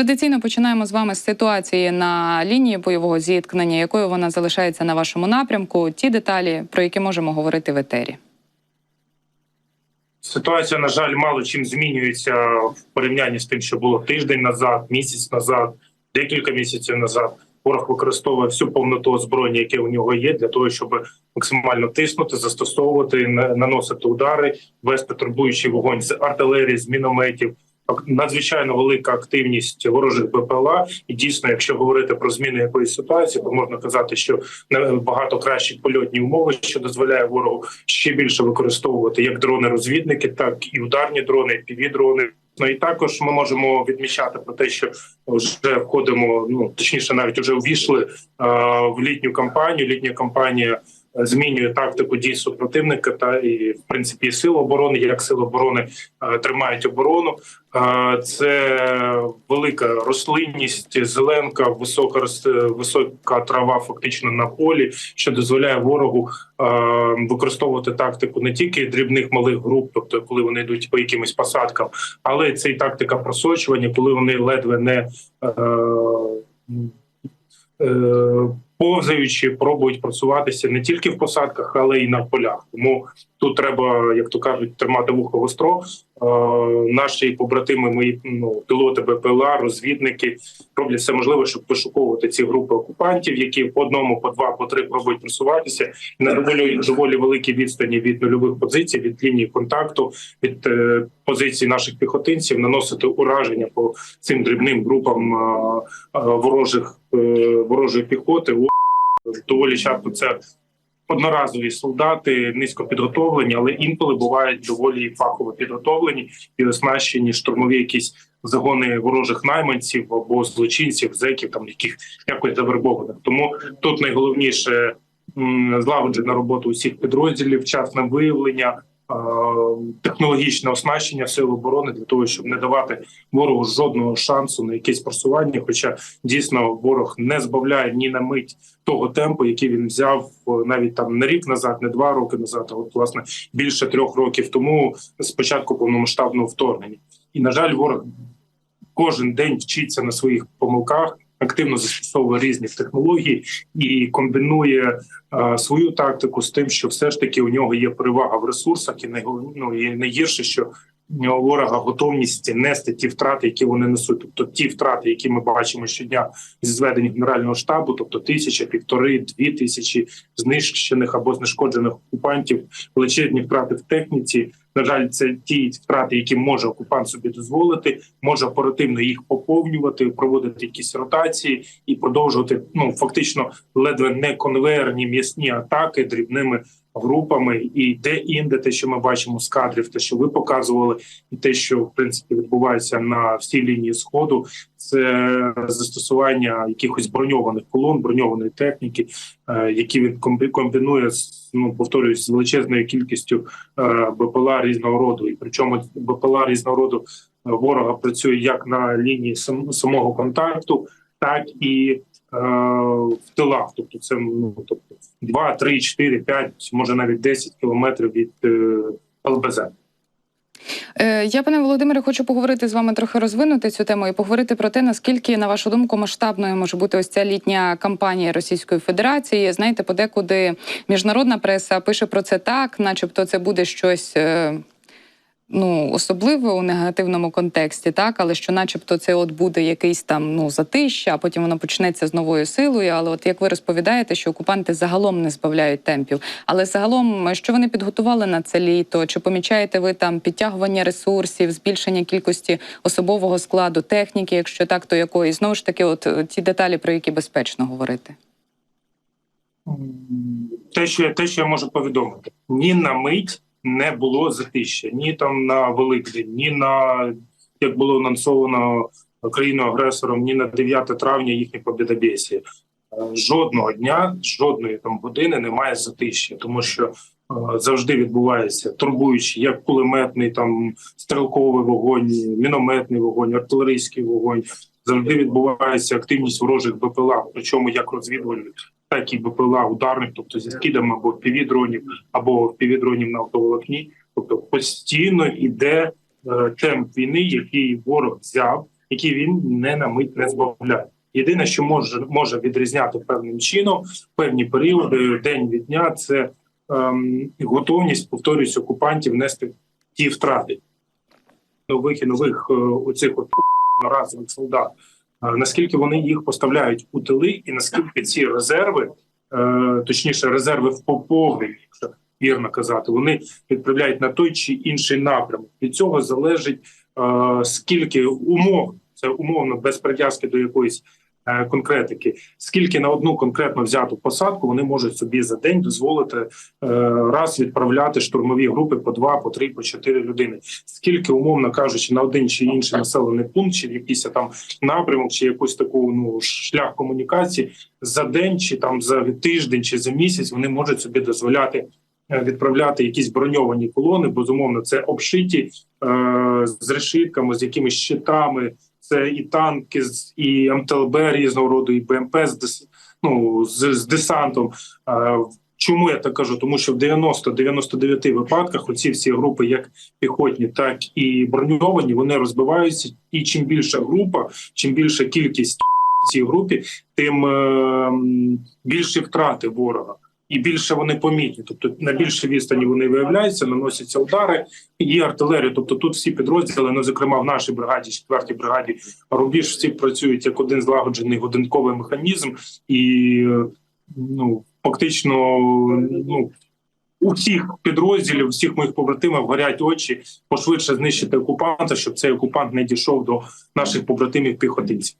Традиційно починаємо з вами з ситуації на лінії бойового зіткнення, якою вона залишається на вашому напрямку. Ті деталі, про які можемо говорити в етері. Ситуація, на жаль, мало чим змінюється в порівнянні з тим, що було тиждень назад, місяць назад, декілька місяців назад. Ворог використовує всю повноту озброєння, яке у нього є, для того, щоб максимально тиснути, застосовувати, на- наносити удари, вести турбуючий вогонь з артилерії, з мінометів. Надзвичайно велика активність ворожих БПЛА, і дійсно, якщо говорити про зміну якоїсь ситуації, то можна казати, що набагато кращі польотні умови, що дозволяє ворогу ще більше використовувати як дрони-розвідники, так і ударні дрони, і дрони. Ну і також ми можемо відмічати про те, що вже входимо. Ну точніше, навіть вже увійшли е, в літню кампанію. Літня кампанія змінює тактику дій супротивника та і в принципі сил оборони, як сили оборони е, тримають оборону. Е, Це велика рослинність, зеленка, висока висока трава, фактично на полі, що дозволяє ворогу е, використовувати тактику не тільки дрібних малих груп, тобто коли вони йдуть по якимось посадкам, але це і тактика просочування, коли вони ледве не повзаючи, пробують просуватися не тільки в посадках, але й на полях. Тому тут треба, як то кажуть, тримати вухо востро. Е, наші побратими, мої ну, пілоти БПЛА, розвідники роблять все можливе, щоб вишуковувати ці групи окупантів, які по одному, по два, по три пробують просуватися на доволі доволі великій відстані від нульових позицій, від лінії контакту, від е, позицій наших піхотинців, наносити ураження по цим дрібним групам е, е, ворожих е, ворожої піхоти. Доволі часто це одноразові солдати, низько підготовлені, але інколи бувають доволі фахово підготовлені і оснащені штурмові якісь загони ворожих найманців або злочинців, зеків, там яких якось завербованих. Тому тут найголовніше злагоджена робота усіх підрозділів, вчасне виявлення. Е, Технологічне оснащення сил оборони для того, щоб не давати ворогу жодного шансу на якесь просування. Хоча дійсно ворог не збавляє ні на мить того темпу, який він взяв е, навіть там не рік назад, не два роки назад, а от власне більше трьох років тому з початку повномасштабного вторгнення. І на жаль, ворог кожен день вчиться на своїх помилках, активно застосовує різні технології і комбінує е, свою тактику з тим, що все ж таки у нього є перевага в ресурсах, і ну, і найгірше, що нього ворога готовність нести ті втрати, які вони несуть. Тобто ті втрати, які ми бачимо щодня зі зведення генерального штабу, тобто тисяча, півтори, дві тисячі знищених або знешкоджених окупантів, величезні втрати в техніці. На жаль, це ті втрати, які може окупант собі дозволити, може оперативно їх поповнювати, проводити якісь ротації і продовжувати ну фактично ледве не конвейерні м'ясні атаки дрібними групами. І де інде те, що ми бачимо з кадрів, те, що ви показували, і те, що в принципі відбувається на всій лінії сходу, це застосування якихось броньованих колон, броньованої техніки, е, які він комбі- комбінує з ну повторююсь з величезною кількістю е, БПЛА різного роду, і причому БПЛА різного роду е, ворога працює як на лінії сам- самого контакту, так і в тилах. Тобто, це ну тобто 2, 3, 4, 5, може навіть 10 кілометрів від е, ЛБЗ. Е, Я, пане Володимире, хочу поговорити з вами трохи розвинути цю тему і поговорити про те, наскільки, на вашу думку, масштабною може бути ось ця літня кампанія Російської Федерації. Знаєте, подекуди міжнародна преса пише про це так, начебто це буде щось. Е, Ну, особливе у негативному контексті, так, але що, начебто, це от буде якийсь там ну затища, а потім воно почнеться з новою силою. Але от як ви розповідаєте, що окупанти загалом не збавляють темпів. Але загалом, що вони підготували на це літо? Чи помічаєте ви там підтягування ресурсів, збільшення кількості особового складу, техніки, якщо так, то якої знову ж таки, от е, ті деталі, про які безпечно говорити? Те, що те, що я можу повідомити, ні на мить не було затища, ні там на Великдень, ні на як було анонсовано країною агресором, ні на 9 травня їхнє побідобєсія. Е, Жодного дня, жодної там години немає затища, тому що е, завжди відбувається турбуючи як кулеметний, там стрілковий вогонь, мінометний вогонь, артилерійський вогонь. Завжди відбувається активність ворожих БПЛА, причому як розвідувальних, так і БПЛА ударних, тобто зі скидами або півдронів, або півдронів на автоволокні. Тобто постійно йде е, темп війни, який ворог взяв які він не на мить не збавляє. Єдине, що може може відрізняти певним чином певні періоди, день від дня, це ем, готовність, повторюсь, окупантів нести ті втрати нових і нових е, оцих от разових солдат. Е, Наскільки вони їх поставляють у тили, і наскільки ці резерви, е, точніше, резерви в поповненні, якщо вірно казати, вони відправляють на той чи інший напрямок. Від цього залежить е, скільки умов, це умовно без прив'язки до якоїсь конкретики, скільки на одну конкретно взяту посадку вони можуть собі за день дозволити е, раз відправляти штурмові групи по два, по три, по чотири людини. Скільки, умовно кажучи, на один чи інший населений пункт, чи якийсь там напрямок, чи якусь таку ну шлях комунікації за день, чи там за тиждень, чи за місяць вони можуть собі дозволяти е, відправляти якісь броньовані колони. Безумовно, це обшиті е, з решитками, з якимись щитами. Це і танки, і МТЛБ різного роду, і БМП з ну, з, з десантом. Чому я так кажу? Тому що в 90-99 випадках оці всі групи, як піхотні, так і броньовані, вони розбиваються. І чим більша група, чим більша кількість в цій групі, тим е, більші втрати ворога. І більше вони помітні, тобто на більшій відстані вони виявляються, наносяться удари. Є артилерія. Тобто тут всі підрозділи, ну зокрема в нашій бригаді, четвертій бригаді, рубіж всі працюють як один злагоджений годинковий механізм, і ну фактично, ну у всіх підрозділів, всіх моїх побратимів горять очі пошвидше знищити окупанта, щоб цей окупант не дійшов до наших побратимів піхотинців.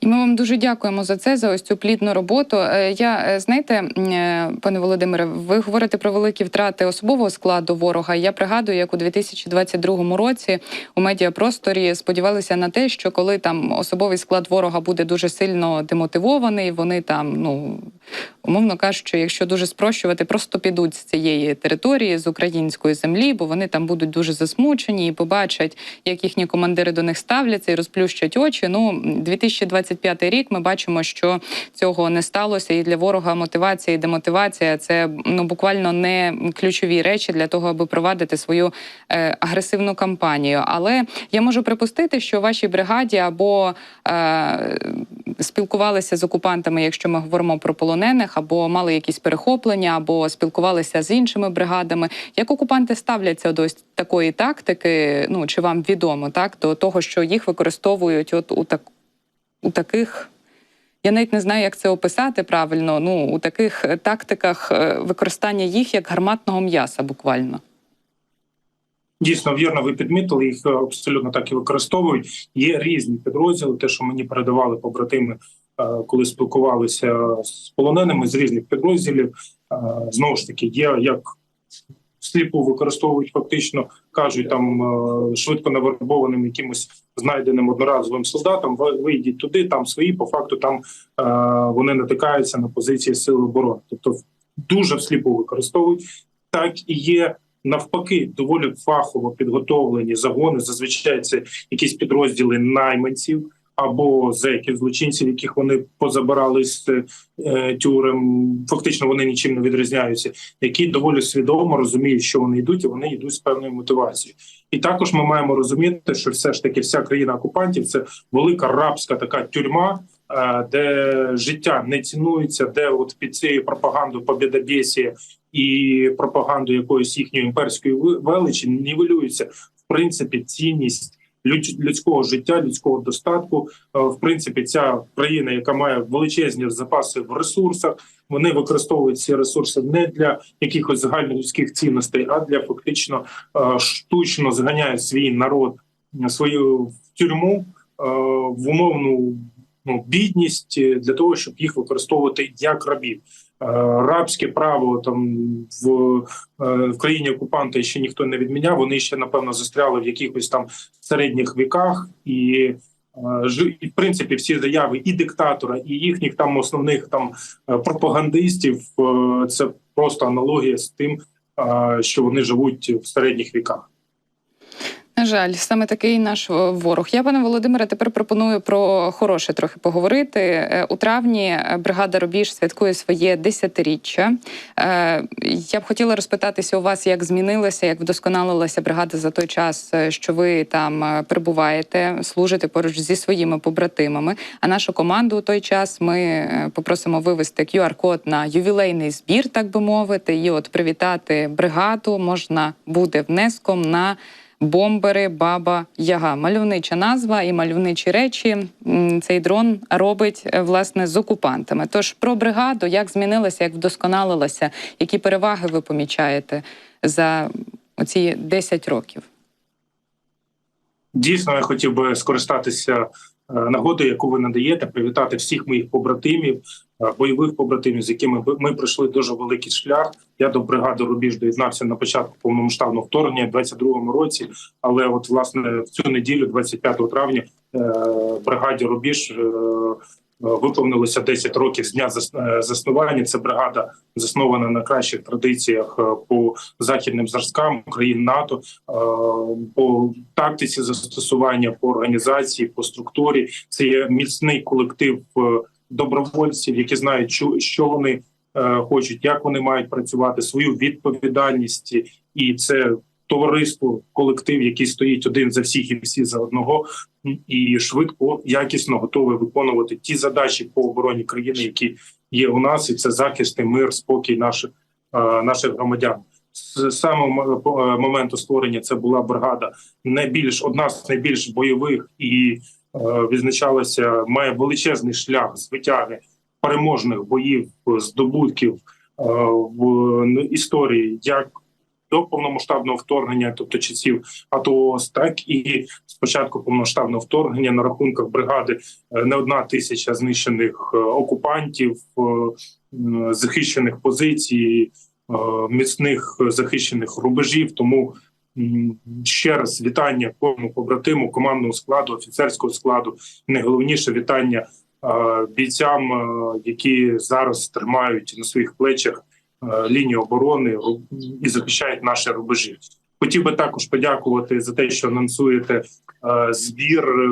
І ми вам дуже дякуємо за це, за ось цю плідну роботу. Е, Я е, знаєте, е, пане Володимире, ви говорите про великі втрати особового складу ворога. Я пригадую, як у 2022 році у медіапросторі сподівалися на те, що коли там особовий склад ворога буде дуже сильно демотивований, вони там, ну умовно кажучи, якщо дуже спрощувати, просто підуть з цієї території з української землі, бо вони там будуть дуже засмучені і побачать, як їхні командири до них ставляться і розплющать очі. Ну 2025 рік ми бачимо, що цього не сталося, і для ворога мотивація і демотивація це ну буквально не ключові речі для того, аби провадити свою е, агресивну кампанію. Але я можу припустити, що вашій бригаді або е, спілкувалися з окупантами, якщо ми говоримо про полонених, або мали якісь перехоплення, або спілкувалися з іншими бригадами. Як окупанти ставляться до ось такої тактики? Ну чи вам відомо так до того, що їх використовують от у так у таких. Я навіть не знаю, як це описати правильно. Ну у таких е, тактиках е, використання їх як гарматного м'яса, буквально. Дійсно, вірно, ви підмітили їх е, абсолютно так і використовують. Є різні підрозділи. Те, що мені передавали побратими, коли спілкувалися з полоненими з різних підрозділів. Знову ж таки, є як сліпу використовують фактично, кажуть там е, швидко навербованим якимось знайденим одноразовим солдатам. Вийдіть туди, там свої. По факту там е, вони натикаються на позиції сили оборони. Тобто дуже всліпу використовують. Так і є навпаки доволі фахово підготовлені загони. Зазвичай це якісь підрозділи найманців або зеків злочинців, яких вони позабирали з е, тюрем. Фактично вони нічим не відрізняються, які доволі свідомо розуміють, що вони йдуть, і вони йдуть з певною мотивацією. І також ми маємо розуміти, що все ж таки вся країна окупантів це велика рабська така тюрма. е, Де життя не цінується, де от під цією пропагандою побєдобєсія і пропаганду якоїсь їхньої імперської величі нівелюється в принципі цінність людського життя, людського достатку. Е, В принципі, ця країна, яка має величезні запаси в ресурсах, вони використовують ці ресурси не для якихось загальнолюдських цінностей, а для фактично е, штучно зганяє свій народ е, свою в тюрму в умовну ну, бідність для того, щоб їх використовувати як рабів. Е, Рабське право там в, е, в країні окупанта ще ніхто не відміняв. Вони ще напевно застряли в якихось там середніх віках, і е, і, в принципі всі заяви і диктатора, і їхніх там основних там пропагандистів. Це просто аналогія з тим, що вони живуть в середніх віках. На жаль, саме такий наш е, ворог. Я, пане Володимире, тепер пропоную про хороше трохи поговорити. Е, У травні е, бригада Рубіж святкує своє десятиріччя. Я б хотіла розпитатися у вас, як змінилася, як вдосконалилася бригада за той час, що ви там перебуваєте, служите поруч зі своїми побратимами. А нашу команду у той час ми попросимо вивести QR-код на ювілейний збір, так би мовити, і от привітати бригаду можна буде внеском на бомбери Баба Яга. Мальовнича назва і мальовничі речі цей дрон робить е, власне з окупантами. Тож про бригаду, як змінилася, як вдосконалилася, які переваги ви помічаєте за оці 10 років? Дійсно, я хотів би скористатися е, нагодою, яку ви надаєте, привітати всіх моїх побратимів, е, бойових побратимів, з якими ми пройшли дуже великий шлях. Я до бригади Рубіж доєднався на початку повномасштабного вторгнення в 22-му році. Але от власне в цю неділю, 25 травня, е, бригаді Рубіж. Виповнилося 10 років з дня е, заснування. Це бригада заснована на кращих традиціях е, по західним зразкам країн НАТО, е, по тактиці застосування, по організації, по структурі. Це є міцний колектив добровольців, які знають, що, вони хочуть, як вони мають працювати, свою відповідальність, і це товариство, колектив, який стоїть один за всіх і всі за одного, і швидко, якісно готовий виконувати ті задачі по обороні країни, які є у нас, і це захист, і мир, спокій наших наших громадян. З самого е, моменту створення це була бригада найбільш одна з найбільш бойових і е, відзначалася, має величезний шлях звитяги переможних боїв, здобутків е, в ну, історії, як до повномасштабного вторгнення, тобто часів АТО, так і з початку повномасштабного вторгнення на рахунках бригади е, не одна тисяча знищених е, окупантів, е, захищених позицій, міцних захищених рубежів. Тому ще раз вітання кожному побратиму, командному складу, офіцерського складу. Найголовніше вітання бійцям, які зараз тримають на своїх плечах е, лінію оборони і захищають наші рубежі. Хотів би також подякувати за те, що анонсуєте е, збір е,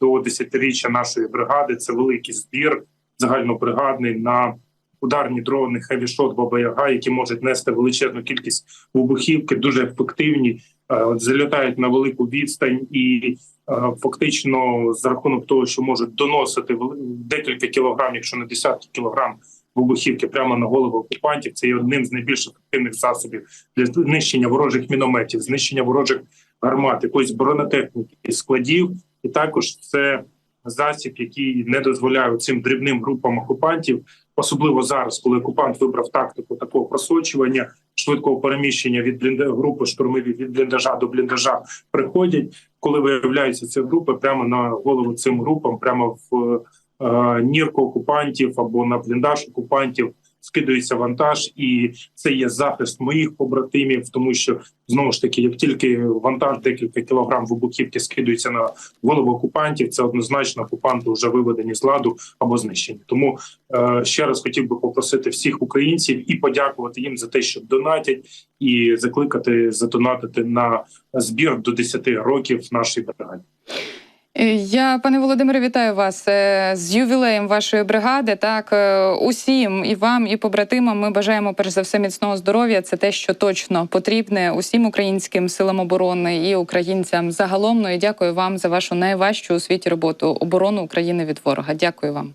до десятиріччя нашої бригади. Це великий збір загальнобригадний на ударні дрони Shot Баба Яга, які можуть нести величезну кількість вибухівки, дуже ефективні, залітають на велику відстань і фактично за рахунок того, що можуть доносити декілька кілограм, якщо не десятки кілограм вибухівки прямо на голову окупантів. Це є одним з найбільш ефективних засобів для знищення ворожих мінометів, знищення ворожих гармат, якоїсь бронетехніки, складів, і також це засіб, який не дозволяє цим дрібним групам окупантів, особливо зараз, коли окупант вибрав тактику такого просочування, швидкого переміщення від блінда групи штурмові від бліндажа до бліндажа приходять, коли виявляються ці групи прямо на голову цим групам, прямо в нірку окупантів або на бліндаж окупантів. Скидується вантаж, і це є захист моїх побратимів, тому що знову ж таки, як тільки вантаж декілька кілограм вибухівки скидується на голову окупантів, це однозначно окупанти вже виведені з ладу або знищені. Тому е, ще раз хотів би попросити всіх українців і подякувати їм за те, що донатять, і закликати задонатити на збір до 10 років нашої бригаді. Е, Я, пане Володимире, вітаю вас е, з ювілеєм вашої бригади. Так, е, усім і вам, і побратимам ми бажаємо перш за все міцного здоров'я. Це те, що точно потрібне усім українським силам оборони і українцям загалом. Ну і дякую вам за вашу найважчу у світі роботу оборону України від ворога. Дякую вам.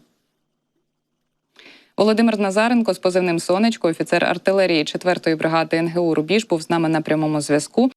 Володимир Назаренко з позивним Сонечко, офіцер артилерії 4-ї бригади НГУ Рубіж, був з нами на прямому зв'язку.